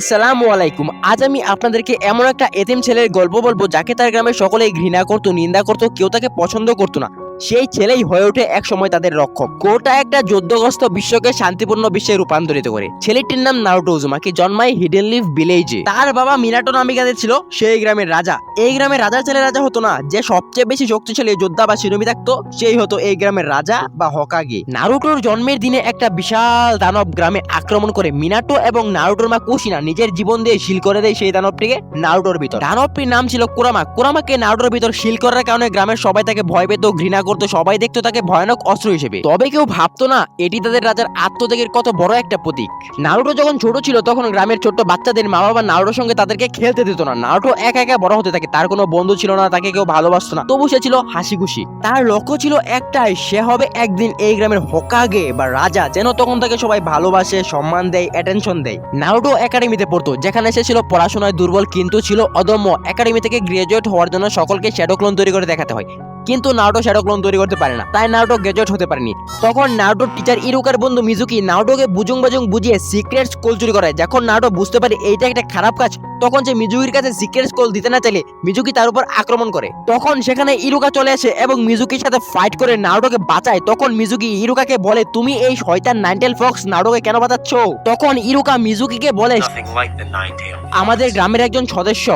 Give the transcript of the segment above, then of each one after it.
আসসালামু আলাইকুম। আজ আমি আপনাদেরকে এমন একটা এতিম ছেলের গল্প বলব যাকে তার গ্রামে সকলেই ঘৃণা করতো, নিন্দা করতো, কেউ তাকে পছন্দ করতো না। সেই ছেলেই হয়ে ওঠে এক সময় তাদের রক্ষক। গোটা একটা যুদ্ধগ্রস্ত বিশ্বকে শান্তিপূর্ণ বিশ্বে রূপান্তরিত করে। ছেলেটির নাম নারুটো উজুমাকি জন্মায় হিডেন লিভ ভিলেজে তার বাবা মিনাটো নামিকাদের ছিল, সেই গ্রামের রাজা। এই গ্রামের রাজার ছেলে রাজা হতো না, যে সবচেয়ে বেশি শক্তিশালী যোদ্ধা বা শিরোমী থাকতো, সেই হতো এই গ্রামের রাজা বা হকাগে। নারুটোর জন্মের দিনে একটা বিশাল দানব গ্রামে আক্রমণ করে মিনাটো এবং নারুটোর মা কুশিনা নিজের জীবন দিয়ে শিল করে দেয় সেই দানবটিকে নারুটোর ভিতর। দানবটির নাম ছিল কুরামা। কুরামাকে নারুটোর ভিতর শিল করার কারণে গ্রামের সবাই তাকে ভয় পেত, ঘৃণা করতো, সবাই দেখতো তাকে ভয়ানক অস্ত্র হিসেবে। তবে কেউ ভাবতো না, এটি তাদের রাজার আত্মত্যাগের কত বড় একটা প্রতীক। নারুটো যখন ছোট ছিল, তখন গ্রামের ছোট্ট বাচ্চাদের মা বাবা নারুটোর সঙ্গে তাদেরকে খেলতে দিত না। নারুটো একা একা বড় হতে থাকে, তার কোনো বন্ধু ছিল না, তাকে কেউ ভালোবাসতো না। তবু সে ছিল হাসি খুশি তার লক্ষ্য ছিল একটাই, সে হবে একদিন এই গ্রামের হোকাগে বা রাজা, যেন তখন তাকে সবাই ভালোবাসে, সম্মান দেয় অ্যাটেনশন দেয়। নারুটো একাডেমিতে পড়তো, যেখানে সে ছিল পড়াশোনায় দুর্বল, কিন্তু ছিল অদম্য। একাডেমি থেকে গ্রাজুয়েট হওয়ার জন্য সকলকে শ্যাডো ক্লোন তৈরি করে দেখাতে হয়। কিন্তু নারুটো শ্যাডো ক্লোন তৈরি করতে পারে না। তাই নারুটো গ্রাজুয়েট হতে পারেনি। তখন নারুটোর টিচার ইরুকার বন্ধু মিজুকি নারুটোকে বুজুং বাজুং বুঝিয়ে সিক্রেট স্কুল চুরি করে যখন নারুটো বুঝতে পারে এইটা একটা খারাপ কাজ তখন সে মিজুকির কাছে সিক্রেট স্কুল দিতে না চাইলে মিজুকি তার উপর আক্রমণ করে। তখন সেখানে ইরুকা চলে আসে এবং মিজুকির সাথে ফাইট করে নারুটোকে বাঁচায়। তখন মিজুকি ইরুকাকে বলে তুমি এই শয়তান নাইনটেল ফক্স নারুটোকে কেন বাঁচাচ্ছ? তখন ইরুকা মিজুকিকে বলে. আমাদের গ্রামের একজন সদস্য।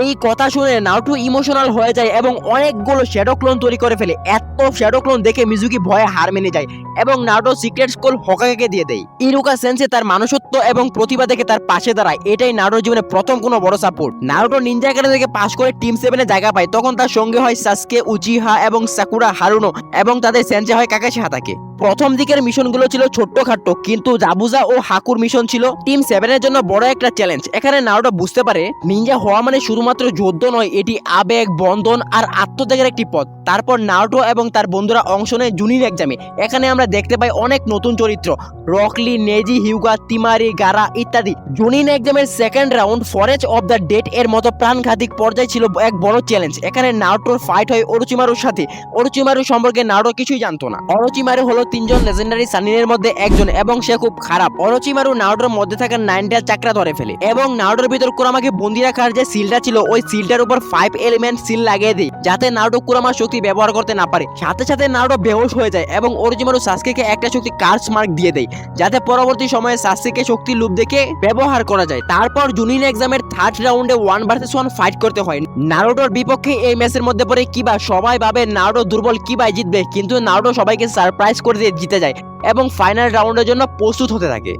এই কথা শুনে নারুটো ইমোশনাল হয়ে যায় এবং অনেকগুলো শ্যাডো ক্লোন তৈরি করে ফেলে। এত শ্যাডো ক্লোন দেখে মিজুকি ভয়ে হার মেনে যায় এবং নারুটো সিক্রেট স্কুল হকাকে দিয়ে দেয়। ইরুকা সেন্সে তার মানুষত্ব এবং প্রতিভা দেখে তার পাশে দাঁড়ায়। এটাই নারুটোর জীবনে প্রথম কোনো বড় সাপোর্ট নারুটো নিনজা একাডেমি থেকে পাশ করে টিম সেভেনে জায়গা পায়। তখন তার সঙ্গে হয় সাসকে উচিহা এবং সাকুরা হারুনো এবং তাদের সেন্সে হয় কাকাশি হাতাকে প্রথম দিকের মিশনগুলো ছিল ছোট্টখাট্ট কিন্তু জাবুজা ও হাকুর মিশন ছিল টিম সেভেনের জন্য বড় একটা চ্যালেঞ্জ এখানে নারুটো বুঝতে পারে নিনজা হওয়া মানে শুধুমাত্র যুদ্ধ নয়, এটি আবেগ, বন্ধন আর আত্মত্যাগের একটি পথ। তারপর নারুটো এবং তার বন্ধুরা অংশ নেয় জুনির এক্সামে এখানে আমরা দেখতে পাই অনেক নতুন চরিত্র। রকলি, নেজি, হিউগা, তিমারি, গারা ইত্যাদি। জুনিন এক্সামের সেকেন্ড রাউন্ড ফরেজ অফ দ্য ডেট এর মতো প্রাণঘাতিক পর্যায়ে ছিল এক বড় চ্যালেঞ্জ এখানে নারুটোর ফাইট হয় অরুচিমারুর সাথে। অরুচিমারু সম্পর্কে নারুটো কিছুই জানতো না। অরুচিমারু হলো তিনজন লেজেন্ডারি সানিনের মধ্যে একজন এবং সে খুব খারাপ। অরুচিমারু নারুটোর মধ্যে থাকা নাইনটাল চাকরা ধরে ফেলে এবং নারুটোর ভিতর কুরামাকে বন্দি রাখার যে সিলটা ছিল, ওই সিলটার উপর ফাইভ এলিমেন্ট সিল লাগিয়ে দেয়। যাতে নারুটো কুরামার শক্তি ব্যবহার করতে না পারে। সাথে সাথে নারুটো বেহোশ হয়ে যায় এবং অরুচিমারু সাসকেকে একটা শক্তি কার্স মার্ক দিয়ে দেয়, যাতে পরবর্তী সময়ে সাসকেকে শক্তি লুপ দেখে ব্যবহার করা যায়। তারপর জুনিন এক্সামের থার্ড রাউন্ডে ওয়ান ভার্সেস ওয়ান ফাইট করতে হয়। নারুটোর বিপক্ষে এই ম্যাচের মধ্যে পড়ে কিবা সবাই ভাবে নারুটো দুর্বল, কিবাই জিতবে, কিন্তু নারুটো সবাইকে সারপ্রাইজ করে দিয়ে জিতে যায় এবং ফাইনাল রাউন্ডের জন্য প্রস্তুত হতে থাকে।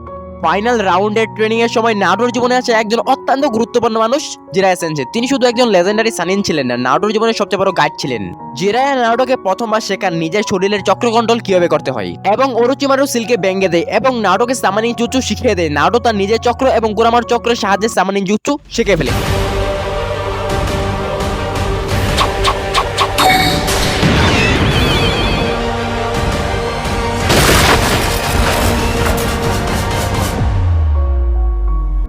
ফাইনাল রাউন্ডের ট্রেনিং এর সময় নাটোর জীবনে আছে একজন অত্যন্ত গুরুত্বপূর্ণ মানুষ, জিরায়া সেনসে তিনি শুধু একজন লেজেন্ডারি সানিন ছিলেন না, নাটোর জীবনের সবচেয়ে বড় গাইড ছিলেন। জিরায়া নাটোকে প্রথমবার শেখান নিজের শরীরের চক্র কন্ট্রোল কীভাবে করতে হয় এবং অরুচিমারু সিলকে ব্যঙ্গে দেয় এবং নাটোকে সামানি জুচু শিখিয়ে দেয়। নাটো তার নিজের চক্র এবং গোরামার চক্রের সাহায্যে সামানি জুচু শিখে ফেলে।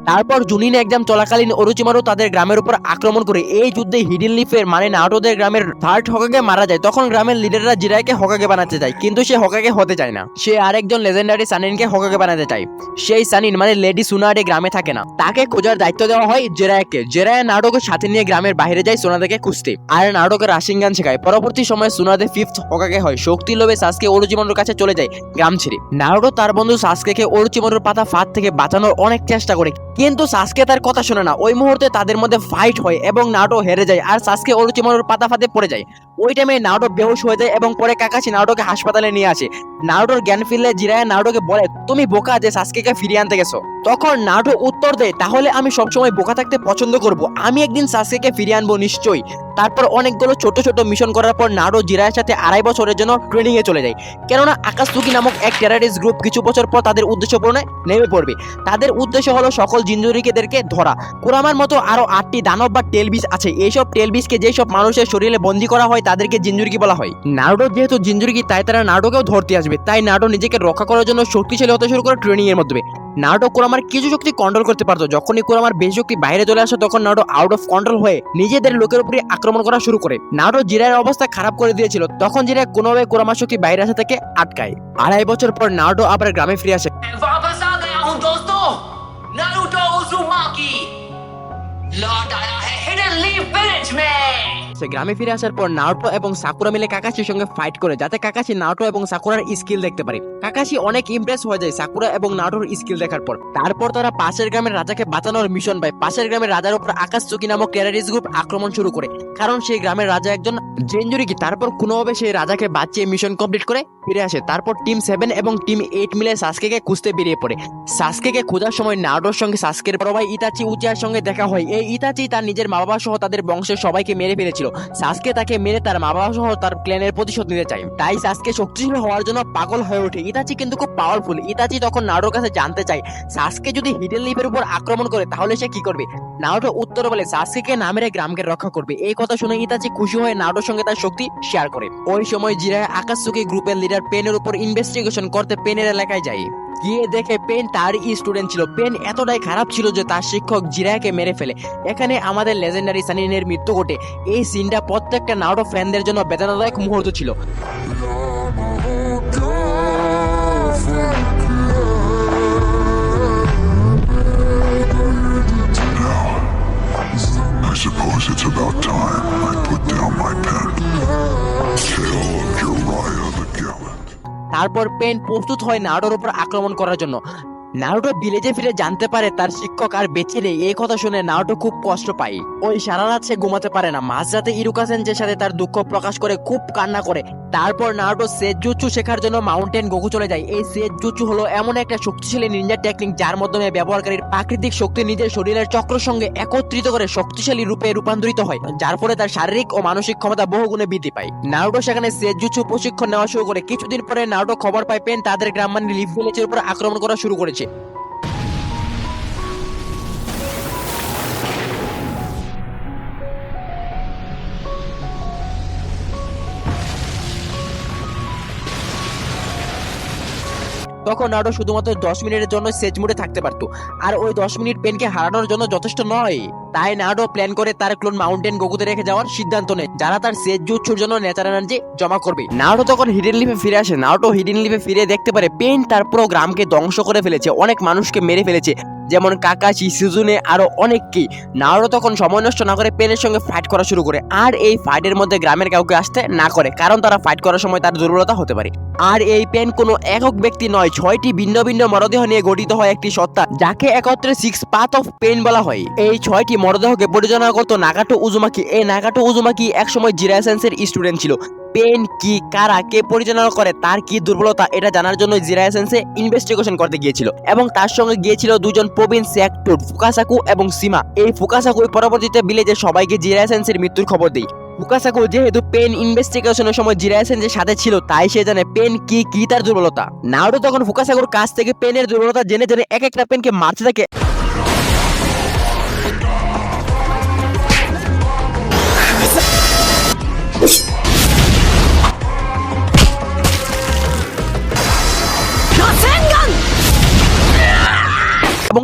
তারপর জুনিন এক্সাম চলাকালীন অরুচিমারু তাদের গ্রামের উপর আক্রমণ করে এই যুদ্ধে হিডিন লিফের মানে নাটোদের গ্রামের থার্ড হকাকে মারা যায়। তখন গ্রামের লিডাররা জিরাইকে হকাকে বানাতে চায়, কিন্তু সে হকাকে হতে চায় না। সে আরেকজন লেজেন্ডারি সানিনকে হকাকে বানাতে চায়। সেই সানিন মানে লেডি সুনাডে গ্রামে থাকে না। তাকে খোঁজার দায়িত্ব দেওয়া হয় জেরায়কে জেরায় নাটকে সাথে নিয়ে গ্রামের বাইরে যায় সোনাদেকে খুঁজতে। আর নাটকে রাশিং গান শেখায়। পরবর্তী সময়ে সোনাদে ফিফথ হকাকে হয়। শক্তি লোভে সাসকে অরুচিমারুর কাছে চলে যায় গ্রাম ছেড়ে। নারুটো তার বন্ধু সাসকেকে অরুচিমারুর পাতা ফাঁদ থেকে বাঁচানোর অনেক চেষ্টা করে। কিন্তু সাসকে তার কথা শোনে না। ওই মুহূর্তে তাদের মধ্যে ফাইট হয় এবং নাটো হেরে যায় আর সাসকে অরুচিমারুর পাতা ফাঁদে পড়ে যায়। ওই টাইমে নাটো বেহুশ হয়ে যায় এবং পরে কাকাশি নাটোকে হাসপাতালে নিয়ে আসে। নাটোর জ্ঞান ফিরলে জিরায় নাটোকে বলে, তুমি বোকা যে সাসকেকে ফিরিয়ে আনতে গেছো। তখন নাটো উত্তর দেয়, তাহলে আমি সবসময় বোকা থাকতে পছন্দ করব। আমি একদিন সাসকেকে ফিরিয়ে আনব নিশ্চয়ই। তারপর অনেকগুলো ছোট ছোট মিশন করার পর নাটো জিরায়ের সাথে আড়াই বছরের জন্য ট্রেনিং এ চলে যায়। কেননা আকাশতুকি নামক এক টেরারিস্ট গ্রুপ কিছু বছর পর তাদের উদ্দেশ্য পূরণে নেমে পড়বে। তাদের উদ্দেশ্য হলো সকল জিঞ্জুরিকেদেরকে ধরা। কুরামার মতো আরও আটটি দানব বা টেলবিস আছে। এইসব টেলবিসকে যেসব মানুষের শরীরে বন্দী করা হয়, তাদেরকে জিঞ্জুরিকি বলা হয়। নারুটো যেহেতু জিঞ্জুরিকি তাই তারা নারুটোকেও ধরতে আসবে। তাই নারুটো নিজেকে রক্ষা করার জন্য শক্তিশালী হতে শুরু করে ট্রেনিং এর মাধ্যমে। নারুটো কুরামার কিছু শক্তি কন্ট্রোল করতে পারতো। যখনই কুরামার বেশি শক্তি বাইরে চলে আসে, তখন নারুটো আউট অফ কন্ট্রোল হয়ে নিজেদের লোকের উপরে আক্রমণ করা শুরু করে। নারুটো জিরায়ের অবস্থা খারাপ করে দিয়েছিল। তখন জিরায় কোনোভাবে কুরামার শক্তি বাইরে আসা থেকে আটকায়। আড়াই বছর পর নারুটো আবার গ্রামে ফিরে আসে। लौट आया है हिडन लीफ विलेज में সে গ্রামে ফিরে আসার পর নাওটো এবং সাকুরা মিলে কাকাশির সঙ্গে ফাইট করে, যাতে কাকাশি নাওটো এবং সাকুরার স্কিল দেখতে পারে। কাকাশি অনেক ইমপ্রেস হয়ে যায় সাকুরা এবং নাওটোর স্কিল দেখার পর। তারপর তারা পাশের গ্রামের রাজাকে বাঁচানোর মিশন পায়। পাশের গ্রামের রাজার উপর আকাশ চুকি নামক টেরারিস্ট গ্রুপ আক্রমণ শুরু করে। কারণ সেই গ্রামের রাজা একজন জেঞ্জুরিকি তারপর কোনোভাবে সেই রাজাকে বাঁচিয়ে মিশন কমপ্লিট করে ফিরে আসে। তারপর টিম সেভেন এবং টিম এইট মিলে সাসকেকে খুঁজতে বেরিয়ে পড়ে। সাসকেকে খোঁজার সময় নাওডোর সঙ্গে সাসকের বড় ভাই ইতাচি উচিয়ার সঙ্গে দেখা হয়। এই ইতাচি তার নিজের মা বাবা সহ তাদের বংশের সবাইকে মেরে ফেলেছিল। সাসকে তাকে মেরে তার মা বাবা সহ তার ক্ল্যানের প্রতিশোধ নিতে চায় তাই সাসকে শক্তিশালী হওয়ার জন্য পাগল হয়ে ওঠে। ইতাচি কিন্তু খুব পাওয়ারফুল ইতাচি তখন নাওডোর কাছে জানতে চায়, সাসকে যদি হিডেন লিপের উপর আক্রমণ করে, তাহলে সে কি করবে? নাওডো উত্তর বলে সাসকে না মেরে গ্রামকে রক্ষা করবে। এই কথা শুনে ইতাচি খুশি হয়ে নাওডোর সঙ্গে তার শক্তি শেয়ার করে। ওই সময় জিরায় আকাশসুকি গ্রুপের লিডার পেনের উপর ইনভেস্টিগেশন করতে পেনের এলাকায় যায়। গিয়ে দেখে পেন তারই স্টুডেন্ট ছিল। পেন এতটাই খারাপ ছিল যে তার শিক্ষক জিরাকে মেরে ফেলে। এখানে আমাদের লেজেন্ডারি সানিনের মৃত্যু ঘটে। এই সিনটা প্রত্যেকটা নাওটো ফ্যানদের জন্য বেদনাদায়ক মুহূর্ত ছিল। Suppose it's about time. তারপর পেন প্রস্তুত হয় নাডোর উপর আক্রমণ করার জন্য। নারুটো ভিলেজে ফিরে জানতে পারে তার শিক্ষক আর বেঁচে নেই। এই কথা শুনে নারুটো খুব কষ্ট পায়। ওই সারা রাত সে ঘুমাতে পারে না। মাঝরাতে ইরুকা সেনজের সাথে তার দুঃখ প্রকাশ করে খুব কান্না করে। তারপর নারুটো সেজুচু শেখার জন্য মাউন্টেন গোকু চলে যায়। এই সেজুচু হলো এমন একটা শক্তিশালী নিনজা টেকনিক যার মাধ্যমে ব্যবহারকারীর প্রাকৃতিক শক্তি নিজের শরীরের চক্রের সঙ্গে একত্রিত করে শক্তিশালী রূপে রূপান্তরিত হয়, যার ফলে তার শারীরিক ও মানসিক ক্ষমতা বহুগুণে বৃদ্ধি পায়। নারুটো সেখানে সেজুচু প্রশিক্ষণ নেওয়া শুরু করে। কিছুদিন পরে নারুটো খবর পায়, পেন তাদের গ্রাম মানে লিভ ভিলেজের উপর আক্রমণ করা শুরু করেছে। удачи! তখন নারুটো শুধুমাত্র দশ মিনিটের জন্য সেচ মুডে থাকতে পারতো। আর ওই দশ মিনিট পেনকে হারানোর জন্য যথেষ্ট নয়। তাই নাডো প্ল্যান করে তার ক্লোন মাউন্টেন গোকুতে রেখে যাওয়ার সিদ্ধান্ত নেয়, যারা তার সেচ জুচ্ছুর জন্য ন্যাচার এনার্জি জমা করবে। নারুটো তখন হিডেন লিফে ফিরে আসে নারুটো হিডেন লিফে ফিরে দেখতে পারে পেন তার পুরো গ্রামকে ধ্বংস করে ফেলেছে, অনেক মানুষকে মেরে ফেলেছে। যেমন কাকাশি, সিজুনে, আরও অনেককেই নারুটো তখন সময় নষ্ট না করে পেনের সঙ্গে ফাইট করা শুরু করে। আর এই ফাইটের মধ্যে গ্রামের কাউকে আসতে না করে, কারণ তারা ফাইট করার সময় তার দুর্বলতা হতে পারে। আর এই পেন কোনো একক ব্যক্তি নয়, ছয়টি ভিন্ন ভিন্ন মরদেহ নিয়ে গঠিত হয় একটি সত্তা, যাকে একত্রে সিক্স পাথ অফ পেন বলা হয়। এই ছয়টি মরদেহকে পরিচালনা করতো নাগাটো উজুমাকি। এই নাগাটো উজুমাকি একসময় জিরাসেন্সের স্টুডেন্ট ছিল। পেন কি, কারা, কে পরিচালনা করে, তার কি দুর্বলতা, এটা জানার জন্য জিরাসেন্সে ইনভেস্টিগেশন করতে গিয়েছিল। এবং তার সঙ্গে গিয়েছিল দুজন প্রবীণ সেক্টর, ফুকাসাকু এবং সীমা। এই ফুকাসাকুই পরবর্তীতে বিলেজে সবাইকে জিরাসেন্সের মৃত্যুর খবর দেয়। ফুকাসাকু যেহেতু পেন ইনভেস্টিগেশনের সময় জিরাসেন্সের সাথে ছিল, তাই সে জানে পেন কি কি তার দুর্বলতা। নাওডো তখন ফুকাসাকুর কাছ থেকে পেনের দুর্বলতা জেনে জেনে এক একটা পেনকে মারতে থাকে।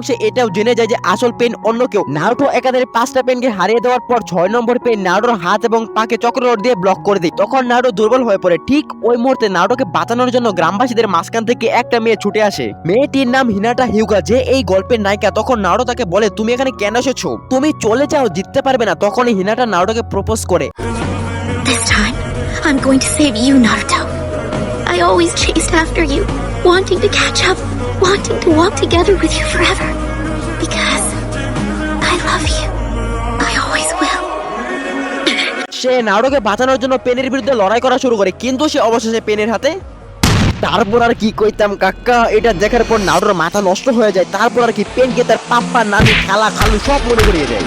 সে এটাও জেনে যায় যে আসল পেন অন্য কেউ। নারুটো একাধারে পাঁচটা পেনকে হারিয়ে দেওয়ার পর ছয় নম্বর পেন নারুটোর হাত এবং পাকে চক্ররোড দিয়ে ব্লক করে দেয়। তখন নারুটো দুর্বল হয়ে পড়ে। ঠিক ওই মুহূর্তে নারুটোকে বাঁচানোর জন্য গ্রামবাসীদের মাঝখান থেকে একটা মেয়ে ছুটে আসে। মেয়েটির নাম হিনাটা হিউগা যে এই গল্পের নায়িকা তখন নারুটো তাকে বলে তুমি এখানে কেন এসেছ? তুমি চলে যাও জিততে পারবে না। তখনই হিনাটা নারুটোকে প্রপোজ করে। I'm going to save you, Naruto. I always chased after you, wanting to catch up, wanting to walk together with you forever. Because I love you. I always will. সে নারুটোকে বাঁচানোর জন্য পেনের বিরুদ্ধে লড়াই করা শুরু করে, কিন্তু সে অবশেষে পেনের হাতে তারপর আর কি কইতাম, কাকা, এটা দেখার পর নাড়ুর মাথা নষ্ট হয়ে যায় তারপর আর কি পেনকে তার পাপ্পা নানি খালা খালু সব মনে করিয়ে দেয়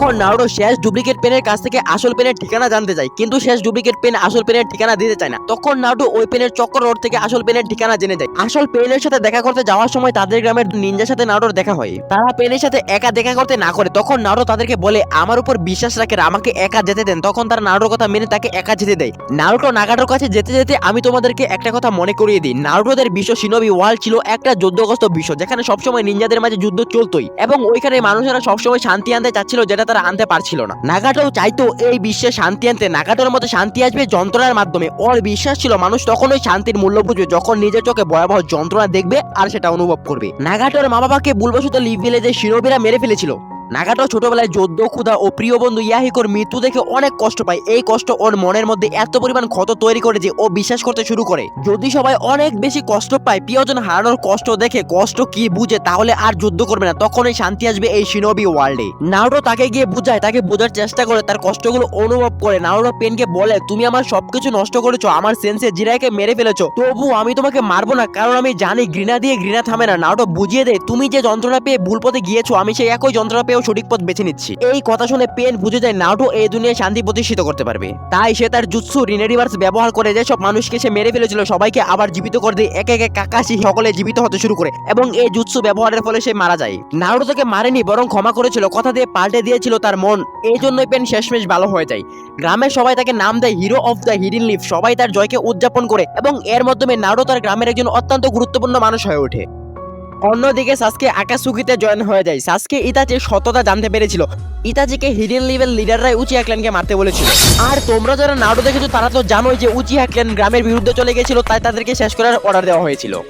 তখন নারুটো শেষ ডুপ্লিকেট পেনের কাছ থেকে আসল পেনের ঠিকানা জানতে চায়, কিন্তু শেষ ডুপ্লিকেট পেন আসল পেনের ঠিকানা দিতে চায় না। তখন নারুটো ওই পেনের চক্র রোড থেকে আসল পেনের ঠিকানা জেনে যায়। আসল পেনের সাথে দেখা করতে যাওয়ার সময় তাদের গ্রামের নিনজার সাথে নারুটোর দেখা হয়। তারা পেনের সাথে একা দেখা করতে না করে, তখন নারুটো তাদেরকে বলে, আমার উপর বিশ্বাস রাখে আমাকে একা যেতে দেন। তখন তারা নারুটোর কথা মেনে তাকে একা যেতে দেয়। নারুটো নাগাটোর কাছে যেতে যেতে আমি তোমাদেরকে একটা কথা মনে করিয়ে দিই। নারুটোদের বিশ্ব সিনবি ওয়ার্ল্ড ছিল একটা যুদ্ধগ্রস্ত বিশ্ব, যেখানে সবসময় নিনজাদের মাঝে যুদ্ধ চলতোই। এবং ওইখানে মানুষেরা সবসময় শান্তি আনতে চাচ্ছিল, যেটা তারা আনতে পারছিল না। নাগাটো চাইতো এই বিশ্বে শান্তি আনতে। নাগাটোর মতো শান্তি আসবে যন্ত্রণার মাধ্যমে। ওর বিশ্বাস ছিল মানুষ তখনই শান্তির মূল্য বুঝবে, যখন নিজের চোখে ভয়াবহ যন্ত্রণা দেখবে আর সেটা অনুভব করবে। নাগাটোর মা বাবাকে ভুলবশত লিভ ভিলেজে শিরোবিরা মেরে ফেলেছিল। নাগাটো ছোটবেলায় যোদ্ধ ক্ষুধা ও প্রিয় বন্ধু ইয়াহিকোর মৃত্যু দেখে অনেক কষ্ট পায়। এই কষ্ট ওর মনের মধ্যে এত পরিমাণ ক্ষত তৈরি করে যে ও বিশ্বাস করতে শুরু করে। যদি সবাই অনেক বেশি কষ্ট পায়, প্রিয়জন হারানোর কষ্ট দেখে কষ্ট কি বুঝে তাহলে আর যুদ্ধ করবে না। তখনই শান্তি আসবে এই শিনোবি ওয়ার্ল্ডে। নাওটো তাকে গিয়ে বুঝায়, তাকে বোঝার চেষ্টা করে, তার কষ্টগুলো অনুভব করে। নাওটো পেনকে বলে, তুমি আমার সবকিছু নষ্ট করেছ, আমার সেন্সে জিরাইকে মেরে ফেলেছো। তবু আমি তোমাকে মারবো না, কারণ আমি জানি ঘৃণা দিয়ে ঘৃণা থামে না। নাওটো বুঝিয়ে দেয়, তুমি যে যন্ত্রণা পেয়ে ভুল পথে গিয়েছো, আমি সেই একই যন্ত্রণা পেয়েও সঠিক পথ বেছে নিচ্ছি। এই কথা শুনে পেন বুঝে যায় নাওটো এই দুনিয়ায় শান্তি প্রতিষ্ঠিত করতে পারবে। তাই সে তার জুৎসু রিনেরিভার্স ব্যবহার করে যেসব মানুষকে সে মেরে ফেলেছিল, সবাইকে আবার জীবিত করে দিয়ে একে একে কাকাশি সকলে জীবিত হতে শুরু করে এবং এই জুৎসু ব্যবহারের ফলে সে মারা যায়। নারুটো তাকে মারেনি, বরং ক্ষমা করেছিল, কথা দিয়ে পাল্টে দিয়েছিল তার মন। এই জন্যই পেন শেষমেশ ভালো হয়ে যায়। গ্রামের সবাই তাকে নাম দেয় hero of the hidden leaf সবাই তার জয়কে উদযাপন করে এবং এর মাধ্যমে নারুটো তার গ্রামের একজন অত্যন্ত গুরুত্বপূর্ণ মানুষ হয়ে ওঠে। অন্যদিকে সাসকে আকাশুকিতে জয়েন হয়ে যায়। সাসকে ইতাচির সততা জানতে পেরেছিল। ইতাচিকে হিডেন লেভেল লিডাররাই উচিয়া ক্ল্যানকে মারতে বলেছিল। আর তোমরা যারা নাড়ু দেখেছ, তারা তো জানোই যে উচিয়া ক্ল্যান গ্রামের বিরুদ্ধে চলে গেছিল, তাই তাদেরকে শেষ করার অর্ডার দেওয়া হয়েছিল।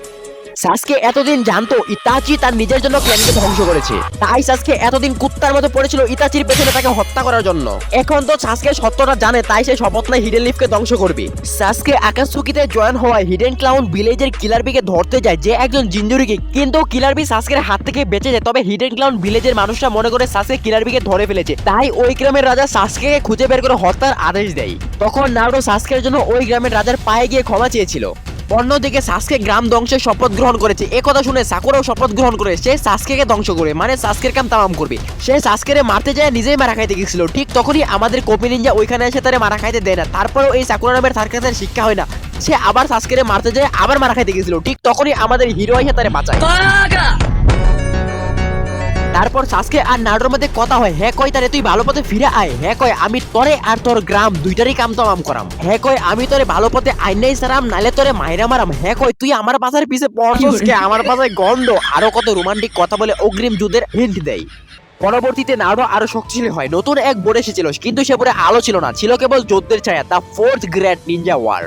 সাসকে এতদিন জানতো ইতাচি তার নিজের জন্য ক্ল্যানকে ধ্বংস করেছে। তাই সাসকে এতদিন কুত্তার মতো পড়েছিল ইতাচির পেছনে তাকে হত্যা করার জন্য। এখন তো সাসকে সত্যটা জানে, তাই সে শপথ নেয় হিডেন লিফকে ধ্বংস করবে। সাসকে আকাশুকিতে জয়েন হওয়ায় হিডেন ক্লাউন ভিলেজের কিলারবিকে ধরতে যায় যে একজন জিঞ্জুরিকে কিন্তু কিলারবি সাসকের হাত থেকে বেঁচে যায়, তবে হিডেন ক্লাউন ভিলেজের মানুষরা মনে করে সাসকে কিলারবিকে ধরে ফেলেছে। তাই ওই গ্রামের রাজা সাসকে খুঁজে বের করে হত্যার আদেশ দেয়। তখন নারুটো সাসকের জন্য ওই গ্রামের রাজার পায়ে গিয়ে ক্ষমা চেয়েছিল। অন্যদিকে সাসকে গ্রাম ধ্বংসের শপথ গ্রহণ করেছে। এ কথা শুনে সাকুরাও শপথ গ্রহণ করে সে সাসকেকে ধ্বংস করে মানে সাসকের কাম তামাম করবে। সে সাসকেরে মারতে যায়, নিজেই মারা খাইতে গেছিল। ঠিক তখনই আমাদের কপি নিঞ্জা ওইখানে এসে তারে মারা খাইতে দেয় না। তারপরেও এই সাকুরা নামের তার শিক্ষা হয় না। সে আবার সাসকেরে মারতে যায়, আবার মারা খাইতে গেছিল। ঠিক তখনই আমাদের হিরো এসে তারে বাঁচায়। তারপর সাসকে আর নাডোর মধ্যে কথা হয় হ্যাঁ কয় তারে তুই ভালো পথে ফিরে আয় হ্যাঁ কয় আমি তোরে আর তোর গ্রাম দুইটারই কাম তামাম করাম হ্যাঁ কয় আমি তোরে ভালো পথে আইনাই সারাম নালে তোরে মাইরা মারাম হ্যাঁ কয় তুই আমার পাশার পিছে পড়ছস কে? আমার পাশায় গন্ড আরও কত রোমান্টিক কথা বলে অগ্রিম যুদ্ধের হিন্ট দেয়। পরবর্তীতে নাড়ো আরও শক্তিশালী হয়, নতুন এক বোর্ড এসেছিল, কিন্তু সে পরে আলো ছিল না, ছিল কেবল যুদ্ধের ছায়া the fourth great ninja war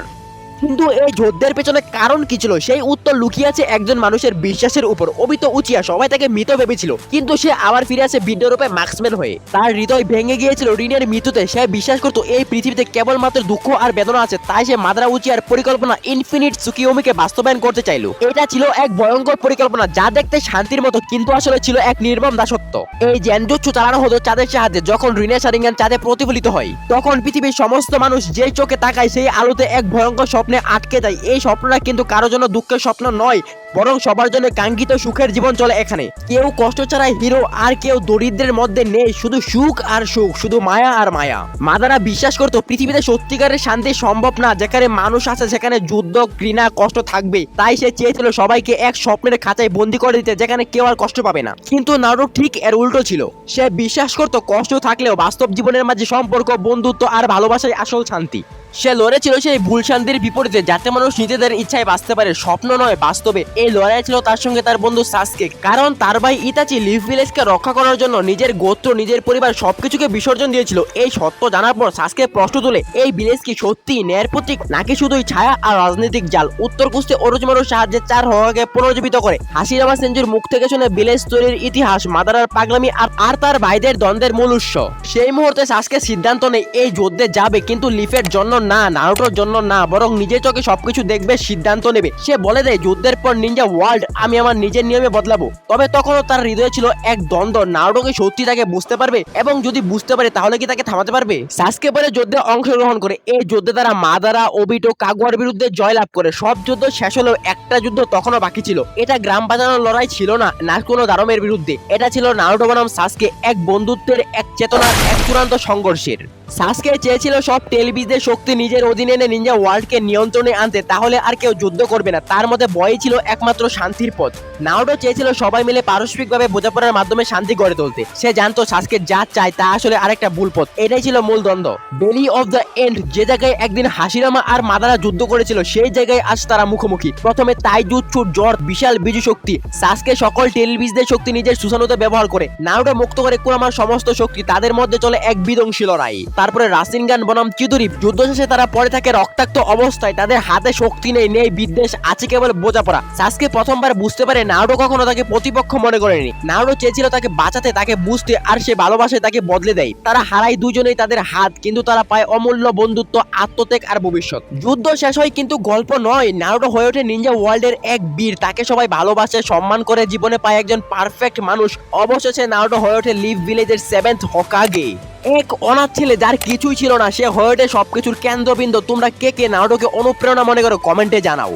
কিন্তু এই যুদ্ধের পেছনে কারণ কি ছিল? সেই উত্তর লুকিয়ে আছে একজন মানুষের বিশ্বাসের উপর। অবিত উচিয়া সবাই তাকে মৃত ভেবেছিল। কিন্তু সে আবার ফিরে আসে বিদ্যরূপে মার্কসম্যান হয়ে। তার হৃদয় ভেঙে গিয়েছিল রিনের মৃত্যুতে। সে বিশ্বাস করতো এই পৃথিবীতে কেবলমাত্র দুঃখ আর বেদনা আছে। তাই সে মাদ্রা উচিয়ার পরিকল্পনা ইনফিনিট সুকিওমিকে বাস্তবায়ন করতে চাইলো। এটা ছিল এক ভয়ঙ্কর পরিকল্পনা, যা দেখতে শান্তির মতো, কিন্তু আসলে ছিল এক নির্মম দাসত্ব। এই জেনজুৎসু চালানো হতো চাঁদের সাহায্যে, যখন রিনের সারিঙ্গান চাঁদে প্রতিফলিত হয়। তখন পৃথিবীর সমস্ত মানুষ যেই চোখে তাকায়, সেই আলোতে এক ভয়ঙ্কর স্বপ্নে আটকে যায়। এই স্বপ্নটা কিন্তু কারও জন্য দুঃখের স্বপ্ন নয়, বরং সবার জন্য কাঙ্ক্ষিত সুখের জীবন চলে এখানে। কেউ কষ্ট ছাড়া হিরো আর কেউ দরিদ্রের মধ্যে নেই, শুধু সুখ আর সুখ, শুধু মায়া আর মায়া। মাদারা বিশ্বাস করতো, পৃথিবীতে সত্যিকারের শান্তি সম্ভব না, যেখানে মানুষ আছে, সেখানে যুদ্ধ, ঘৃণা, কষ্ট থাকবে। তাই সে চেয়েছিল সবাইকে এক স্বপ্নের খাঁচায় বন্দি করে দিতে, যেখানে কেউ আর কষ্ট পাবে না। কিন্তু নাটক ঠিক এর উল্টো ছিল। সে বিশ্বাস করতো, কষ্ট থাকলেও বাস্তব জীবনের মাঝে সম্পর্ক, বন্ধুত্ব আর ভালোবাসায় আসল শান্তি। সে লড়েছিল সেই ভুল শান্তির বিপরীতে, যাতে মানুষ নিজেদের ইচ্ছায় বাঁচতে পারে। স্বপ্ন নয়, বাস্তবে এই লড়াই ছিল তার সঙ্গে তার বন্ধু সাসকে কারণ তার ভাই ইতাচি লিভ ভিলেজকে রক্ষা করার জন্য নিজের গোত্র, নিজের পরিবার সবকিছুকে বিসর্জন দিয়েছিল। এই সত্য জানার পর সাসকে প্রশ্ন তুলে, এই ভিলেজ কি সত্যি ন্যায়ের প্রতীক, নাকি শুধুই ছায়া আর রাজনৈতিক জাল? উত্তর কুস্তে অরুজমারুর সাহায্যে চার হওয়াকে পুনর্জীবিত করে। হাসিরামা সেঞ্জুর মুখ থেকে শুনে ভিলেজ তৈরির ইতিহাস, মাদারার পাগলামি আর আর তার ভাইদের দ্বন্দ্বের মূল উৎস। সেই মুহূর্তে সাসকে সিদ্ধান্ত নেই এই যুদ্ধে যাবে, কিন্তু লিফের জন্য না, নারুটোর জন্য না, বরং নিজের চোখে সবকিছু দেখবে, সিদ্ধান্ত নেবে। সে বলে দেয়, যুদ্ধের পর নিনজা ওয়ার্ল্ড আমি আমার নিজের নিয়মে বদলাবো। তবে তখনও তার হৃদয়ে ছিল এক দ্বন্দ্ব। নারুটোকে সত্যি তাকে বুঝতে পারবে? এবং যদি বুঝতে পারে, তাহলে কি তাকে থামাতে পারবে? সাসকে পরে যুদ্ধে অংশগ্রহণ করে। এই যুদ্ধে তারা মাদারা, ওবিটো, কাগুয়ার বিরুদ্ধে জয়লাভ করে। সব যুদ্ধ শেষ হলেও একটা যুদ্ধ তখনও বাকি ছিল। এটা গ্রাম বাজানোর লড়াই ছিল না না কোনো দারমের বিরুদ্ধে। এটা ছিল নারুটো বনাম সাসকে এক বন্ধুত্বের, এক চেতনার, এক চূড়ান্ত সংঘর্ষের। সাসকে চেয়েছিল সব টেলিভিজনের শক্তি শক্তি নিজের অধীনে এনে নিনজা ওয়ার্ল্ডকে নিয়ন্ত্রণে আনতে, তাহলে আর কেউ যুদ্ধ করবে না। তার মধ্যে বয়ই ছিল একমাত্র শান্তির পথ। নাওডো চেয়েছিল সবাই মিলে পারস্পরিকভাবে বোঝাপড়ার মাধ্যমে শান্তি গড়ে তুলতে। সে জানতো সাসকে যা চায় তা আসলে আরেকটা ভুল পথ। এটাই ছিল মূল দ্বন্দ্ব। বেলি অফ দ্য এন্ড যে জায়গায় একদিন হাসিরামা আর মাদারা যুদ্ধ করেছিল, সেই জায়গায় আজ তারা মুখোমুখি। প্রথমে তাই জুৎসুর জ্বর বিশাল বিজু শক্তি। সাসকে সকল টেলিভিশনের শক্তি নিজের সুসানুতে ব্যবহার করে। নাওডো মুক্ত করে কুরামার সমস্ত শক্তি তাদের মধ্যে চলে এক বিধ্বংসী লড়াই। তারপরে রাসিনগান বনাম চিতুরি যুদ্ধ শেষে তারা পড়ে থাকে রক্তাক্ত অবস্থায়। তাদের হাতে শক্তি নেই নেই বিদ্বেষ, আছে কেবল বোঝাপড়া। সাসকে প্রথমবার বুঝতে পারে নাওডো কখনো তাকে প্রতিপক্ষ মনে করেনি। নাওডো চেয়েছিল তাকে বাঁচাতে, তাকে বুঝতে আর সে ভালোবাসে তাকে বদলে দেয়। তারা হারায় দুজনেই তাদের হাত, কিন্তু তারা পায় অমূল্য বন্ধুত্ব, আত্মত্যাগ আর ভবিষ্যৎ। যুদ্ধ শেষ হয় কিন্তু গল্প নয়, নারুটো হয়ে ওঠে নিনজা ওয়ার্ল্ডের এক বীর। তাকে সবাই ভালোবাসে, সম্মান করে, জীবনে পায় একজন পারফেক্ট মানুষ। অবশেষে নারুটো হয়ে ওঠে লিভ ভিলেজের সেভেন্থ হকাগে। এক অনাথ ছেলে যার কিছুই ছিল না, সে হয়ে ওঠে সবকিছুর কেন্দ্রবিন্দু তোমরা কে কে নাটকে অনুপ্রেরণা মনে করো কমেন্টে জানাও।